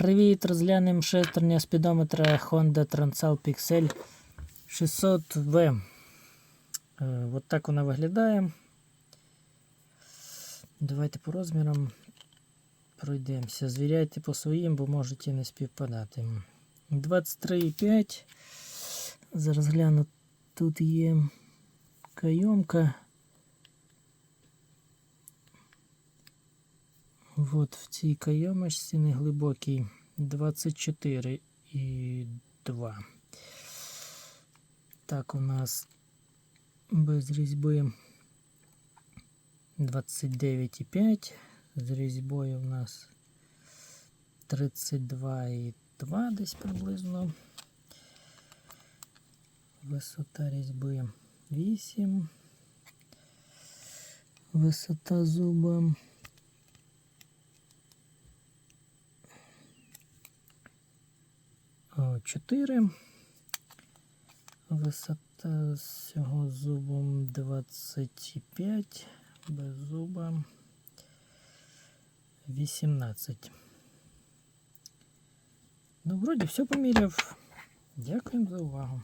Привіт! Розглянемо шестерня спідометра Honda Transal Pixel 600V. Е, От так вона виглядає. Давайте по розмірам пройдемося. Звіряйте по своїм, бо можете не співпадати. 23,5. Зараз гляну, тут є кайомка. Вот в цій кайомочці неглибокій 24 і 2. Так, у нас без різьби 29,5. З різьбою у нас 32,2 десь приблизно. Висота різьби 8. Висота зуба 4. Висота з цього зубом 25, без зуба 18. Ну, вроді все поміряв. Дякуємо за увагу.